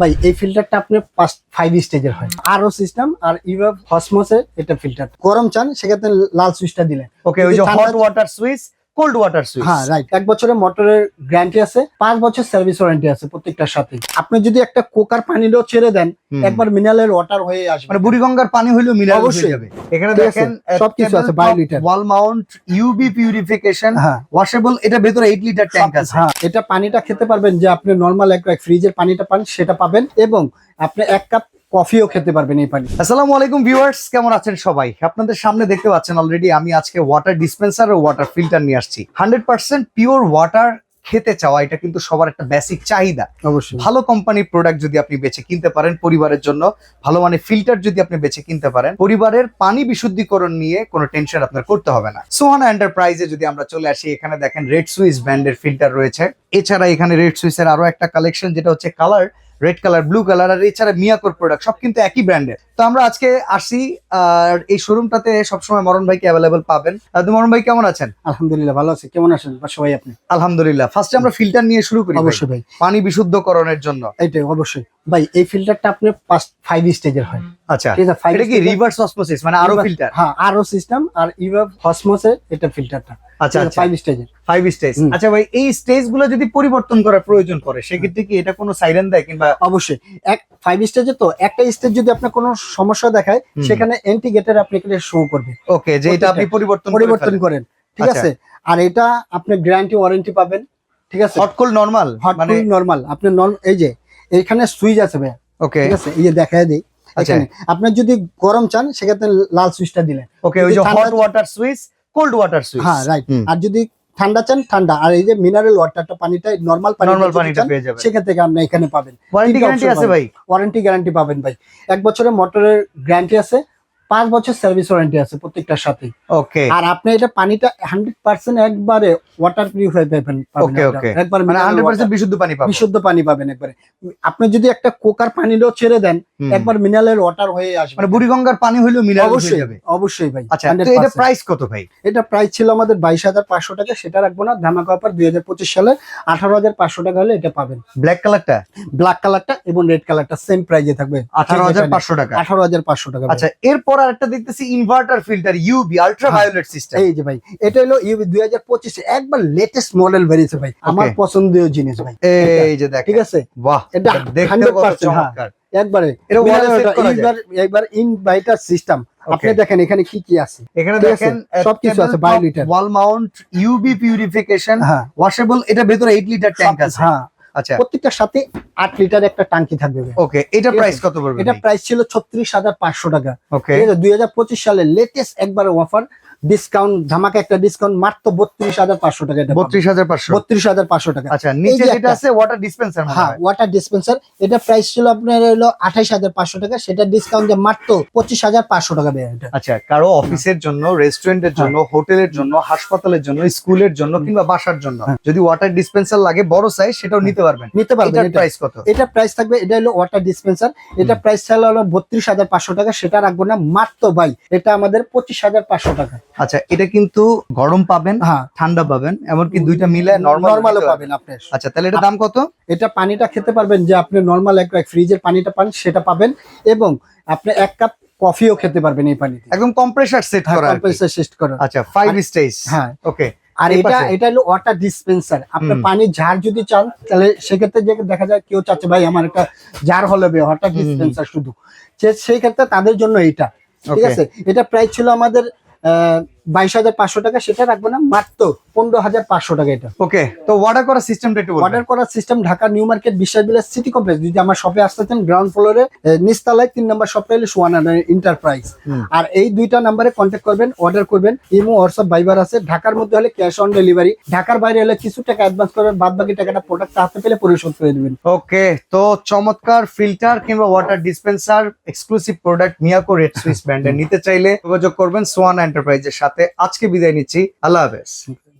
ভাই এই ফিল্টারটা আপনি পাঁচ ফাইভ স্টেজের হয়। আর ও সিস্টেম আর ইউএফ হসমোসের এটা ফিল্টার গরম চান সেক্ষেত্রে লাল সুইচটা দিলেন। ওকে ওই যে hot water switch cold water switch হ্যাঁ রাইট এক বছরের মোটরের গ্যারান্টি আছে পাঁচ বছর সার্ভিস ওয়ারেন্টি আছে প্রত্যেকটার সাথে। আপনি যদি একটা কোকার পানিরও ছেড়ে দেন একবার মিনারেল ওয়াটার হয়ে আসবে। মানে বুড়িগঙ্গার পানি হইলেও মিনারেল হয়ে অবশ্যই। যাবে। এখানে দেখেন সবকিছু আছে, by liter wall mount UV purification হ্যাঁ। ওয়াশেবল এটা ভেতরে 8 লিটার ট্যাঙ্ক আছে। হ্যাঁ এটা পানিটা খেতে পারবেন যে আপনি নরমাল এক ফ্রিজের পানিটা পান সেটা পাবেন এবং আপনি এক কাপ কফিও খেতে পারবেন এই পানি। আসসালামু আলাইকুম ভিউয়ার্স কেমন আছেন সবাই? আপনাদের সামনে দেখতে পাচ্ছেন অলরেডি আমি আজকে ওয়াটার ডিসপেন্সার ও ওয়াটার ফিল্টার নিয়ে আসছি। হান্ড্রেড পার্সেন্ট পিওর ওয়াটার খেতে চাওয়া এটা কিন্তু সবার একটা বেসিক চাহিদা। অবশ্যই। ভালো কোম্পানির প্রোডাক্ট যদি আপনি বেছে কিনতে পারেন পরিবারের জন্য ভালো মানে ফিল্টার যদি আপনি বেছে কিনতে পারেন পরিবারের পানি বিশুদ্ধিকরণ নিয়ে কোনো টেনশন আপনার করতে হবে না। সোহানা এন্টারপ্রাইজে যদি আমরা চলে আসি এখানে দেখেন রেড সুইস ব্র্যান্ডের ফিল্টার রয়েছে। এছাড়া এখানে রেড সুইসের আরও একটা কালেকশন যেটা হচ্ছে colour red colour blue colour আর এছাড়া মিয়াকোর প্রোডাক্ট সব কিন্তু একই ব্র্যান্ডের তো আমরা আজকে আসি আর এই শোরুমটাতে সবসময় মরণ ভাইকে অ্যাভেলেবল পাবেন। মরণ ভাই কেমন আছেন? আলহামদুলিল্লাহ ভালো আছে। কেমন আছেন? সবাই আপনি? আলহামদুলিল্লাহ। ফার্স্টে আমরা ফিল্টার নিয়ে শুরু করি অবশ্যই ভাই। পানি বিশুদ্ধকরণের জন্য। এটাই অবশ্যই। ভাই এই ফিল্টারটা আপনার পাঁচ ফাইভ স্টেজের হয়। আচ্ছা ঠিক আছে এটা কি রিভার্স অসমোসিস মানে আরও ফিল্টার হ্যাঁ আরও সিস্টেম আর ইভাব হসমসের এটা ফিল্টারটা আচ্ছা আচ্ছা। ফাইভ স্টেজের ফাইভ স্টেজ আচ্ছা ভাই এই স্টেজগুলো যদি পরিবর্তন করার প্রয়োজন পড়ে সেক্ষেত্রে কি এটা কোনো সাইরেন দেয় কিংবা অবশ্যই। এক ফাইভ স্টেজে তো একটা স্টেজ যদি আপনার কোনো সমস্যা দেখায় সেখানে এন্টি গেটের আপনি শো করবে ওকে যে এটা আপনি পরিবর্তন পরিবর্তন করেন ঠিক। আছে? আর এটা আপনি গ্যারান্টি ওয়ারেন্টি পাবেন ঠিক আছে? নরমাল মানে নর্মাল আপনি নন এই যে এইখানে সুইচ আছে ভাই ওকে ঠিক আছে? এই যে দেখায় দিই আচ্ছা। এখানে। যদি গরম চান সেক্ষেত্রে লাল সুইচটা দিলেন। ওকে ওই যে hot water switch cold water switch হ্যাঁ রাইট আর যদি ঠান্ডা চান ঠান্ডা। আর এই যে মিনারেল ওয়াটারটা পানিটা নরমাল পানি নরমাল পানিটা পেয়ে যাবেন। সেখান থেকে আপনি এখানে পাবেন। ওয়ারেন্টি গ্যারান্টি আছে ভাই। ওয়ারেন্টি গ্যারান্টি পাবেন ভাই। এক বছরের মোটরের গ্যারান্টি আছে। পাঁচ বছর সার্ভিস ওয়ারেন্টি আছে প্রত্যেকটার সাথে ওকে আর আপনি এটা পানিটা হান্ড্রেড পার্সেন্ট একবারে ওয়াটার পিউরিফাই পাবেন পাবেন একবার মানে হান্ড্রেড পার্সেন্ট বিশুদ্ধ পানি পাবো বিশুদ্ধ পানি পাবেন একবারে। আপনি যদি একটা কোকার পানিরও ছেড়ে দেন একবার মিনারেল ওয়াটার হয়ে আসবে। মানে বুড়িগঙ্গার পানি হইলেও মিনারেল হয়ে অবশ্যই যাবে। অবশ্যই ভাই আচ্ছা তো এটা প্রাইস কত ভাই? এটা প্রাইস ছিল আমাদের বাইশ হাজার পাঁচশো টাকা সেটা রাখব না। ধামাকা অফার দুই হাজার পঁচিশ সালে আঠারো হাজার পাঁচশো টাকা হলে এটা পাবেন। ব্ল্যাক কালারটা ব্ল্যাক কালারটা এবং রেড কালারটা সেম প্রাইজে থাকবে। আঠারো হাজার পাঁচশো টাকা। আঠারো হাজার পাঁচশো টাকা আচ্ছা এরপর আরেকটা দেখতেছি inverter filter UV ultra violet system এই যে ভাই এটা হলো ইউবি দুই হাজার পঁচিশে একবার লেটেস্ট মডেল বেরিয়েছে ভাই আমার পছন্দীয় জিনিস ভাই। এই যে দেখ ঠিক আছে? বাহ এটা দেখতে কত হ্যাঁ। চমৎকার। একবারে। এটা wall এ মিনারেল set ওয়াটার, করা যায়। একবার ইনভার্টার সিস্টেম আপনি দেখেন এখানে কি কি আছে। এখানে দেখেন সবকিছু আছে। ওয়াল মাউন্ট ইউবি পিউরিফিকেশন হ্যাঁ। ওয়াশেবল এটা ভেতরে 8 লিটার ট্যাঙ্ক আছে। হ্যাঁ। আচ্ছা। প্রত্যেকটার সাথে আট লিটার একটা টাঙ্কি থাকবে ওকে এটা প্রাইস। কত পড়বে এটা প্রাইস ছিল ছত্রিশ হাজার পাঁচশো টাকা। ওকে। দুই হাজার পঁচিশ সালের লেটেস্ট একবার অফার ডিসকাউন্ট ধামাকা একটা ডিসকাউন্ট মাত্র বত্রিশ হাজার পাঁচশো টাকা এটা বত্রিশ হাজার পাঁচশো। বত্রিশ হাজার পাঁচশো টাকা। আচ্ছা নিচে যেটা আছে ওয়াটার ডিসপেন্সার হ্যাঁ ওয়াটার ডিসপেন্সার এটা প্রাইস ছিল আপনার হলো আঠাইশ হাজার পাঁচশো টাকা সেটা ডিসকাউন্ট দিয়ে মাত্র পঁচিশ হাজার পাঁচশো টাকা এটা। আচ্ছা কারও অফিসের জন্য রেস্টুরেন্টের জন্য হোটেলের জন্য হাসপাতালের জন্য স্কুলের জন্য কিংবা বাসার জন্য হ্যাঁ। যদি ওয়াটার ডিসপেন্সার লাগে বড় সাইজ সেটাও নিতে পারবেন। নিতে পারবেন এটা। প্রাইস কত? এটা প্রাইস থাকবে এটা হলো ওয়াটার ডিসপেন্সার এটা প্রাইস ছিল হলো বত্রিশ হাজার পাঁচশো টাকা সেটা রাখব না মাত্র ভাই এটা আমাদের পঁচিশ হাজার পাঁচশো টাকা। আচ্ছা এটা কিন্তু গরম পাবেন হ্যাঁ। ঠান্ডা পাবেন এমনকি দুইটা মিলে নরমাল পাবেন আপনি আচ্ছা তাহলে এটা দাম কত? এটা পানিটা খেতে পারবেন যে আপনি নর্মাল এক ফ্রিজের পানিটা পান সেটা পাবেন এবং আপনি এক কাপ কফিও খেতে পারবেন এই পানিতে। একদম কম্প্রেসার সেট করা। কম্প্রেসার সিস্ট করা। আচ্ছা ফাইভ স্টেজ হ্যাঁ। ওকে আর এটা এটা হলো ওয়াটার ডিসপেন্সার আপনি। পানি ঝাড় যদি চান তাহলে সেক্ষেত্রে যে দেখা যায় কেউ চাচ্ছে ভাই আমার একটা জার হলে ওয়াটার ডিসপেন্সার শুধু। সেই ক্ষেত্রে তাদের জন্য এটা ঠিক আছে? এটা প্রাইস ছিল আমাদের 嗯 বাইশ হাজার পাঁচশো টাকা সেটা রাখব না মাত্র পনেরো হাজার পাঁচশো টাকা এটা। ওকে তো অর্ডার করার সিস্টেমটা একটু অর্ডার করার সিস্টেম ঢাকা নিউ মার্কেট বিশ্বাস বিলাস সিটি কমপ্লেক্স যদি আমার শপে আসতে চান গ্রাউন্ড ফ্লোরে নিচতলায় তিন নম্বর শপটা হলো সুয়ানা এন্টারপ্রাইজ আর এই দুইটা নাম্বারে কন্ট্যাক্ট করবেন অর্ডার করবেন। ইমো হোয়াটসঅ্যাপ ভাইবার আছে। ঢাকার মধ্যে হলে ক্যাশ অন ডেলিভারি ঢাকার বাইরে হলে কিছু টাকা অ্যাডভান্স করবেন বাদ বাকি টাকাটা প্রোডাক্ট হাতে পেলে পরিশোধ করে দেবেন। ওকে তো চমৎকার ফিল্টার কিংবা water dispenser exclusive product Miyako red Swiss ব্র্যান্ডের নিতে চাইলে যোগাযোগ করবেন সোয়ান এন্টারপ্রাইজের সাথে আজকে বিদায় নিচ্ছি। আল্লাহ হাফেজ।